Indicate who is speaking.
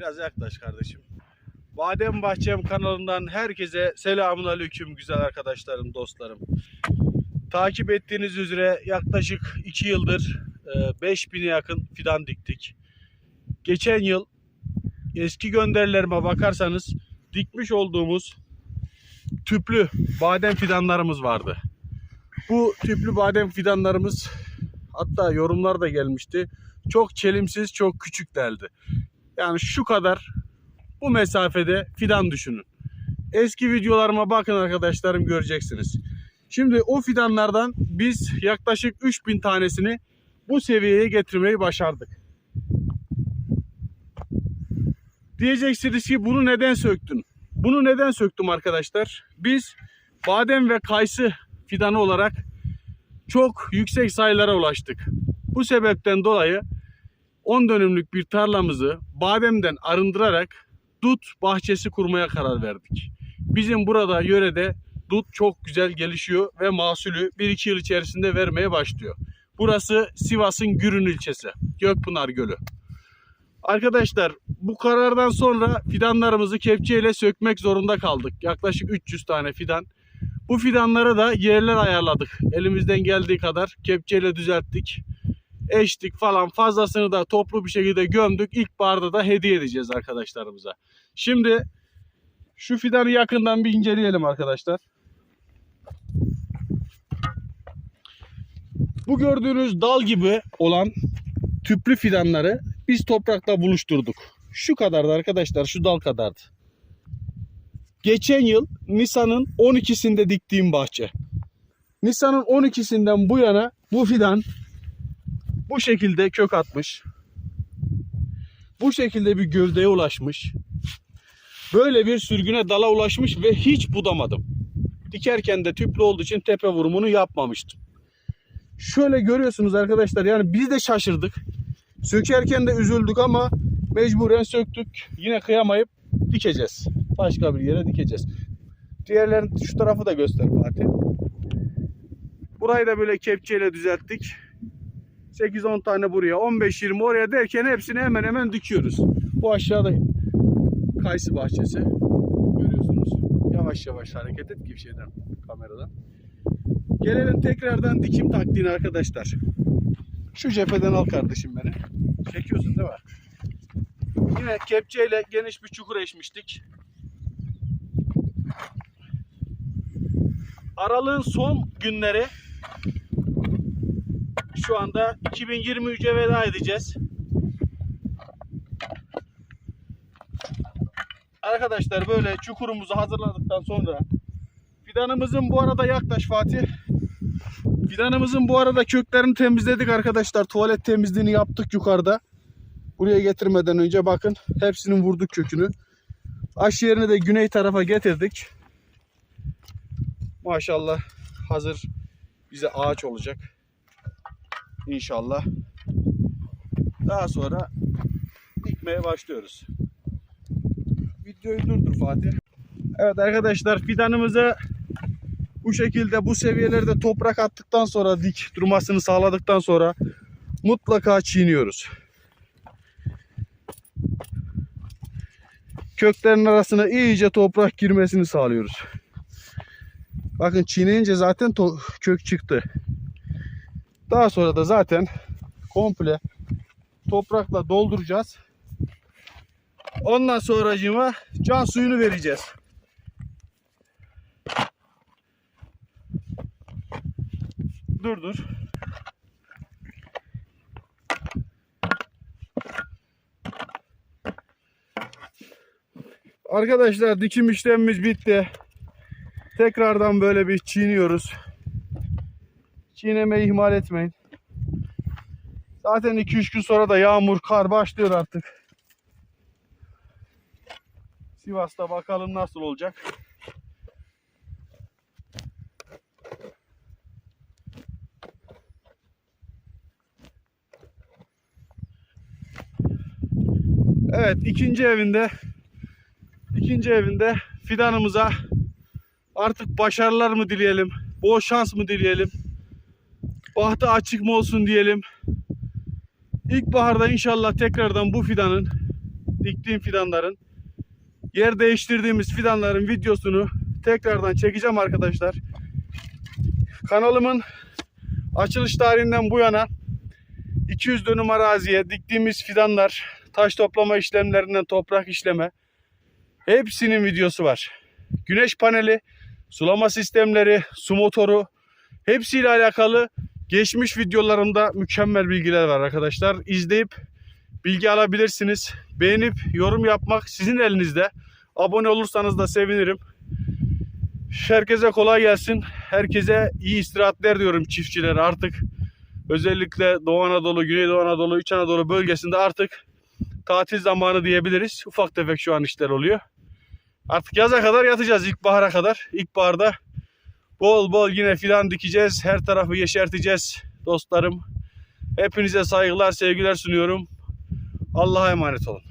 Speaker 1: Biraz yaklaş kardeşim. Badem Bahçem kanalından herkese selamun aleyküm güzel arkadaşlarım, dostlarım. Takip ettiğiniz üzere yaklaşık 2 yıldır e, 5000'e yakın fidan diktik. Geçen yıl eski gönderilerime bakarsanız dikmiş olduğumuz tüplü badem fidanlarımız vardı. Bu tüplü badem fidanlarımız hatta yorumlar da gelmişti. Çok çelimsiz, çok küçük deldi. Yani şu kadar bu mesafede fidan düşünün. Eski videolarıma bakın arkadaşlarım göreceksiniz. Şimdi o fidanlardan biz yaklaşık 3000 tanesini bu seviyeye getirmeyi başardık. Diyeceksiniz ki bunu neden söktün? Bunu neden söktüm arkadaşlar? Biz badem ve kayısı fidanı olarak çok yüksek sayılara ulaştık. Bu sebepten dolayı 10 dönümlük bir tarlamızı bademden arındırarak dut bahçesi kurmaya karar verdik. Bizim burada yörede dut çok güzel gelişiyor ve mahsulü 1-2 yıl içerisinde vermeye başlıyor. Burası Sivas'ın Gürün ilçesi, Gökpınar Gölü. Arkadaşlar bu karardan sonra fidanlarımızı kepçeyle sökmek zorunda kaldık. Yaklaşık 300 tane fidan. Bu fidanları da yerler ayarladık. Elimizden geldiği kadar kepçeyle düzelttik. Eştik falan fazlasını da toplu bir şekilde gömdük. İlkbaharda da hediye edeceğiz arkadaşlarımıza. Şimdi şu fidanı yakından bir inceleyelim arkadaşlar. Bu gördüğünüz dal gibi olan tüplü fidanları biz toprakla buluşturduk. Şu kadardı arkadaşlar, şu dal kadardı. Geçen yıl Nisan'ın 12'sinde diktiğim bahçe. Nisan'ın 12'sinden bu yana bu fidan bu şekilde kök atmış. Bu şekilde bir gövdeye ulaşmış. Böyle bir sürgüne dala ulaşmış ve hiç budamadım. Dikerken de tüplü olduğu için tepe vurumunu yapmamıştım. Şöyle görüyorsunuz arkadaşlar yani biz de şaşırdık. Sökerken de üzüldük ama mecburen söktük. Yine kıyamayıp dikeceğiz. Başka bir yere dikeceğiz. Diğerlerini şu tarafı da göster Fatih. Burayı da böyle kepçeyle düzelttik. 8-10 tane buraya, 15-20 oraya derken hepsini hemen hemen dikiyoruz. Bu aşağıda kayısı bahçesi. Görüyorsunuz. Yavaş yavaş hareket et gibi şeyden kameradan. Gelelim tekrardan dikim taktiğine arkadaşlar. Şu cepheden al kardeşim beni. Çekiyorsun değil mi? Yine kepçeyle geniş bir çukur eşmiştik. Aralığın son günleri şu anda 2023'e veda edeceğiz. Arkadaşlar böyle çukurumuzu hazırladıktan sonra fidanımızın bu arada yaklaş Fatih. Fidanımızın bu arada köklerini temizledik arkadaşlar. Tuvalet temizliğini yaptık yukarıda. Buraya getirmeden önce bakın hepsinin vurduk kökünü. Aş yerini de güney tarafa getirdik. Maşallah hazır bize ağaç olacak. İnşallah. Daha sonra dikmeye başlıyoruz. Videoyu durdur Fatih. Evet arkadaşlar fidanımızı bu şekilde bu seviyelerde toprak attıktan sonra dik durmasını sağladıktan sonra mutlaka çiğniyoruz. Köklerin arasına iyice toprak girmesini sağlıyoruz. Bakın çiğneyince zaten kök çıktı. Daha sonra da zaten komple toprakla dolduracağız. Ondan sonracığıma can suyunu vereceğiz. Dur dur. Arkadaşlar dikim işlemimiz bitti. Tekrardan böyle bir çiğniyoruz. Çiğnemeyi ihmal etmeyin. Zaten 2-3 gün sonra da yağmur, kar başlıyor artık. Sivas'ta bakalım nasıl olacak. Evet ikinci evinde ikinci evinde fidanımıza artık başarılar mı dileyelim, bol şans mı dileyelim, bahtı açık mı olsun diyelim. İlkbaharda inşallah tekrardan bu fidanın diktiğim fidanların yer değiştirdiğimiz fidanların videosunu tekrardan çekeceğim arkadaşlar. Kanalımın açılış tarihinden bu yana 200 dönüm araziye diktiğimiz fidanlar, taş toplama işlemlerinden toprak işleme hepsinin videosu var. Güneş paneli, sulama sistemleri, su motoru hepsiyle alakalı geçmiş videolarımda mükemmel bilgiler var arkadaşlar. İzleyip bilgi alabilirsiniz. Beğenip yorum yapmak sizin elinizde. Abone olursanız da sevinirim. Herkese kolay gelsin. Herkese iyi istirahatler diyorum çiftçilere artık. Özellikle Doğu Anadolu, Güneydoğu Anadolu, İç Anadolu bölgesinde artık tatil zamanı diyebiliriz. Ufak tefek şu an işler oluyor. Artık yaza kadar yatacağız ilkbahara kadar. İlkbaharda bol bol yine filan dikeceğiz. Her tarafı yeşerteceğiz dostlarım. Hepinize saygılar, sevgiler sunuyorum. Allah'a emanet olun.